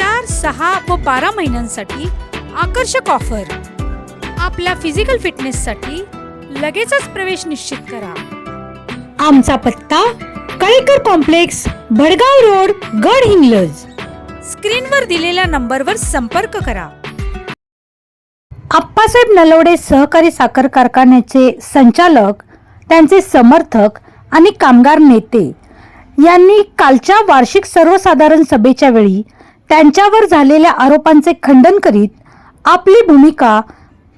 चार सहा व बारा महिन्यांसाठी आकर्षक ऑफर. आपल्या फिजिकल फिटनेससाठी लगेचच प्रवेश निश्चित करा. आमचा पत्ता कळेकर कॉम्प्लेक्स भडगाव रोड गड हिंगलज. स्क्रीनवर दिलेल्या नंबरवर संपर्क करा. आप्पासाहेब नलवडे सहकारी साखर कारखान्याचे संचालक त्यांचे समर्थक आणि कामगार नेते यांनी कालच्या वार्षिक सर्वसाधारण सभेच्या वेळी त्यांच्यावर झालेल्या आरोपांचे खंडन करीत आपली भूमिका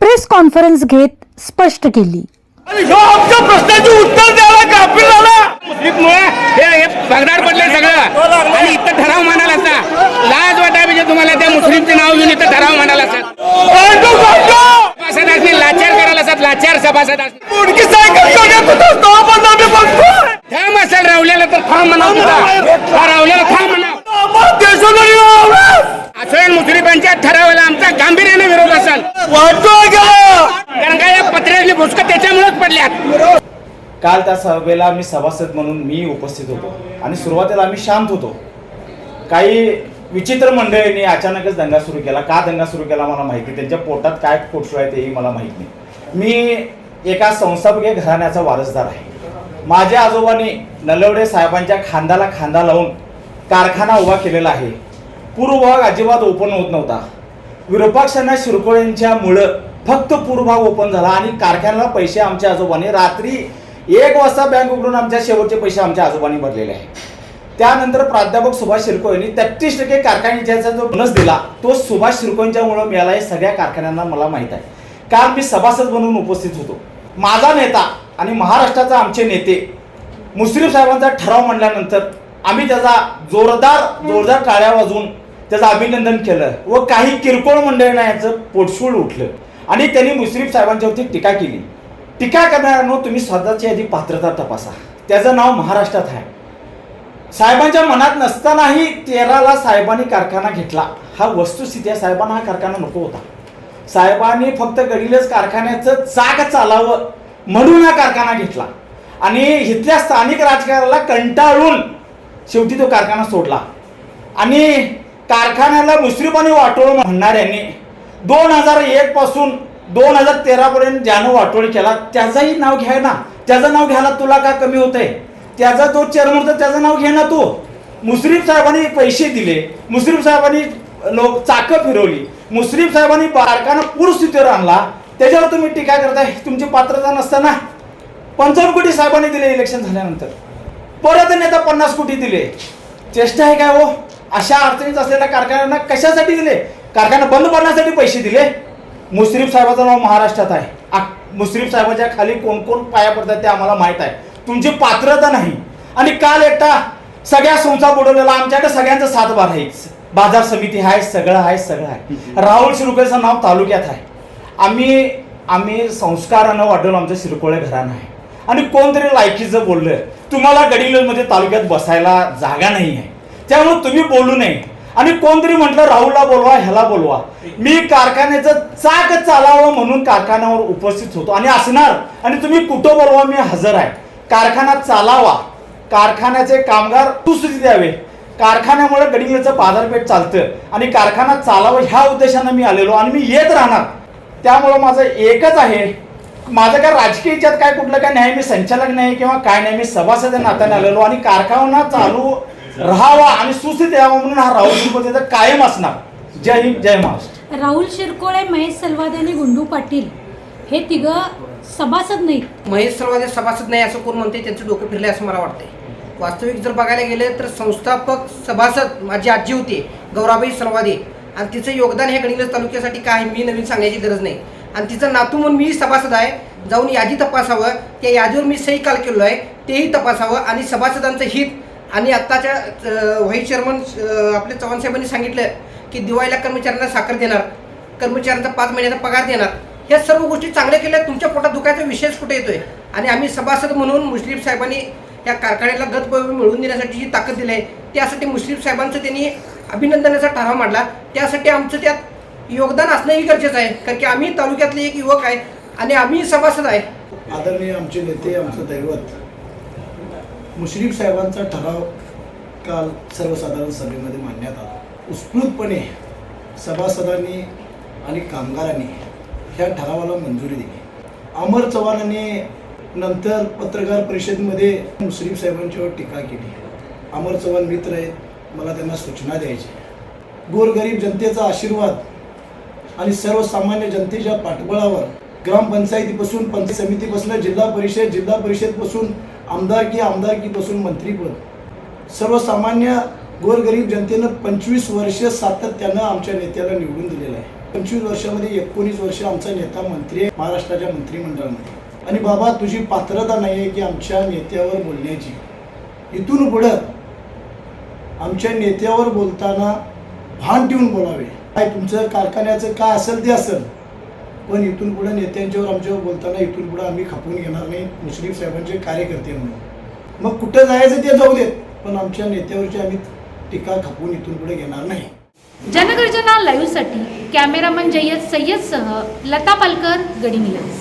प्रेस कॉन्फरन्स घेत स्पष्ट केली. आमच्या प्रश्नाचे उत्तर द्यायला कापील झाला हे हे पडले सगळं. आणि इथं ठराव मांडायला असता लाज वाटाय पाहिजे तुम्हाला त्या मुस्लिमचे नाव घेऊन इथं ठराव असतात सभासदासनी लाचार करायला असतात लाचार सभासद सायकल थांब असेल रावल्याला तर थांब म्हणाव तुझा हा रावल्याला थांब म्हणाव असेल मुस्लिमांच्या ठरावाला आमचा गांभीर्याने विरोध असेल कारण का या पत्र्यातली भुसकं त्याच्यामुळेच पडल्यात काल त्या सभेला मी सभासद म्हणून मी उपस्थित होतो. आणि सुरुवातीला आम्ही शांत होतो. काही विचित्र मंडळींनी अचानकच दंगा सुरू केला. का दंगा सुरू केला मला माहिती त्यांच्या पोटात काय कोटसू आहे तेही मला माहीत नाही. मी एका संस्थापकीय घराण्याचा वारसदार आहे. माझ्या आजोबांनी नलवडे साहेबांच्या खांद्याला खांदा लावून कारखाना उभा केलेला आहे. पूर्व भाग अजिबात ओपन होत नव्हता. विरूपाक्षांना शिरकोळ्यांच्या मुळं फक्त पूर्व भाग ओपन झाला आणि कारखान्याला पैसे आमच्या आजोबांनी रात्री एक वाजता बँक उघडून आमच्या शेवटचे पैसे आमच्या आजोबांनी भरलेले आहे त्यानंतर प्राध्यापक सुभाष शिरको यांनी तेहतीस टक्के कारखान्याचा जो बोनस दिला तो सुभाष शिरकोंच्या मुळे मिळाला हे सगळ्या कारखान्यांना मला माहीत आहे. कारण मी सभासद म्हणून उपस्थित होतो. माझा नेता आणि महाराष्ट्राचा आमचे नेते मुश्रीफ साहेबांचा ठराव म्हणल्यानंतर आम्ही त्याचा जोरदार जोरदार टाळ्या वाजवून त्याचं अभिनंदन केलं व काही किरकोळ मंडळींना याचं पोटशूळ उठलं. आणि त्यांनी मुश्रीफ साहेबांच्यावरती टीका केली. टीका करणाऱ्यांनो तुम्ही स्वतःची आधी पात्रता तपासा. त्याचं नाव महाराष्ट्रात आहे. साहेबांच्या मनात नसतानाही तेराला साहेबांनी कारखाना घेतला. हा वस्तुस्थिती आहे. साहेबांना हा कारखाना नको होता. साहेबांनी फक्त गडीलच कारखान्याचं चाक चालावं म्हणून हा कारखाना घेतला. आणि इथल्या स्थानिक राजकारणाला कंटाळून शेवटी तो कारखाना सोडला. आणि कारखान्याला मुश्रीफानी वाटोळ म्हणणाऱ्यांनी दोन हजार एकपासून दोन हजार तेरापर्यंत ज्यानं वाटोळ केला त्याचंही नाव घ्याय ना. त्याचं नाव घ्यायला तुला का कमी होतंय? त्याचा तो चेअरमन होता त्याचं नाव घे ना तू. मुश्रीफ साहेबांनी पैसे दिले. मुश्रीफ साहेबांनी लोक चाकं फिरवली. मुश्रीफ साहेबांनी कारखाना पूरस्थितीवर आणला. त्याच्यावर तुम्ही टीका करताय तुमची पात्रता नसताना. पंचावन्न कोटी साहेबांनी दिले इलेक्शन झाल्यानंतर. परत नेता पन्नास कोटी दिले. चेष्टा आहे काय हो? अशा अडचणीत असलेल्या कारखान्यांना कशासाठी दिले? कारखाना बंद पडण्यासाठी पैसे दिले? मुश्रीफ साहेबाचं नाव महाराष्ट्रात आहे. मुश्रीफ साहेबाच्या खाली कोण कोण पाया पडतात ते आम्हाला माहीत आहे. तुमची पात्रता नाही. आणि काल एकटा सगळ्या संस्था बुडवलेला आमच्याकडे सगळ्यांचा सातबार आहे. बाजार समिती आहे सगळं आहे सगळं आहे. राहुल शिरुकेचं नाव तालुक्यात आहे. आम्ही आम्ही संस्कारानं वाढवलं आमचं शिरकोळे घराणं आहे. आणि कोणतरी लायकीचं बोललं तुम्हाला गडिंग्लजमध्ये तालुक्यात बसायला जागा नाही आहे. त्यामुळे तुम्ही बोलू नये. आणि कोणतरी म्हटलं राहुलला बोलवा ह्याला बोलवा. मी कारखान्याचं चाक चालावं म्हणून कारखान्यावर उपस्थित होतो. आणि असणार. आणि तुम्ही कुठं बोलवा मी हजर आहे. कारखाना चालावा. कारखान्याचे कामगार सुस्थिती द्यावे. कारखान्यामुळे गडिंग्लजचं बाजारपेठ चालतं. आणि कारखाना चालावं ह्या उद्देशानं मी आलेलो आणि मी येत राहणार. त्यामुळं माझं एकच आहे. माझं काय राजकीय याच्यात काय कुठलं काय नाही मी संचालक नाही किंवा काय नाही मी सभासद नात्याने आलेलो. आणि कारखाना चालू राहावा आणि सुस्थित यावा म्हणून हा राहुल शिंदे कायम असणार. जय हिंद जय महाराष्ट्र. राहुल शिरकोळे महेश सलवाद आणि गुंडू पाटील हे तिघं सभासद नाहीत. महेश सर्वांचे सभासद नाही असं कोण म्हणते? त्यांचं डोकं फिरले असं मला वाटतंय. वास्तविक जर बघायला गेले तर संस्थापक सभासद माझी आजी होती गौराबाई सर्वादे आणि तिचं योगदान हे गणित तालुक्यासाठी काय मी नवीन सांगायची गरज नाही. आणि तिचं नातू म्हणून मी सभासद आहे. जाऊन यादी तपासावं. त्या यादीवर मी सही काल केलो आहे. तेही तपासावं. आणि सभासदांचं हित आणि आत्ताच्या व्हाईस चेअरमन आपले चव्हाण साहेबांनी सांगितलं की दिवाळीला कर्मचाऱ्यांना साखर देणार कर्मचाऱ्यांचा पाच महिन्याचा पगार देणार. ह्या सर्व गोष्टी चांगल्या केल्या तुमच्या पोटात दुखायचा विशेष कुठे येतोय? आणि आम्ही सभासद म्हणून मुश्रीफ साहेबांनी या कारखान्याला गत मिळवून देण्यासाठी जी ताकद दिली आहे त्यासाठी मुश्रीफ साहेबांचं त्यांनी अभिनंदनाचा ठराव मांडला. त्यासाठी आमचं त्यात योगदान असणंही गरजेचं आहे कारण की आम्ही तालुक्यातले एक युवक आहे आणि आम्ही सभासद आहे. आदरणीय आमचे नेते आमचं दैवत मुश्रीफ साहेबांचा ठराव काल सर्वसाधारण सभेमध्ये मांडण्यात आला. उत्स्फूर्तपणे सभासदांनी आणि कामगारांनी ह्या ठरावाला मंजुरी दिली. अमर चव्हाणांनी नंतर पत्रकार परिषदेमध्ये मुश्रीफ साहेबांच्यावर टीका केली. अमर चव्हाण मित्र आहेत मला त्यांना सूचना द्यायची गोरगरीब जनतेचा आशीर्वाद आणि सर्वसामान्य जनतेच्या पाठबळावर ग्रामपंचायतीपासून पंचायत समितीपासून जिल्हा परिषद जिल्हा परिषदपासून आमदारकी आमदारकीपासून मंत्रीपद सर्वसामान्य गोरगरीब जनतेनं पंचवीस वर्ष सातत्यानं आमच्या नेत्याला निवडून दिलेलं आहे. पंचवीस वर्षामध्ये एकोणीस वर्ष आमचा नेता मंत्री आहे महाराष्ट्राच्या मंत्रिमंडळामध्ये. आणि बाबा तुझी पात्रता नाही आहे की आमच्या नेत्यावर बोलण्याची. इथून पुढं आमच्या नेत्यावर बोलताना भान ठेवून बोलावे. काय तुमचं कारखान्याचं काय असेल ते असेल. पण इथून पुढे नेत्यांच्यावर आमच्यावर बोलताना इथून पुढे आम्ही खपवून घेणार नाही मुश्रीफ साहेबांचे कार्यकर्ते म्हणून. मग कुठं जायचं ते जाऊ देत पण आमच्या नेत्यावरची आम्ही टीका खपवून इथून पुढे घेणार नाही. जनगर्जना लाईव्हसाठी कॅमेरामन जय्यद सय्यदसह लता पालकर गडिंग्लज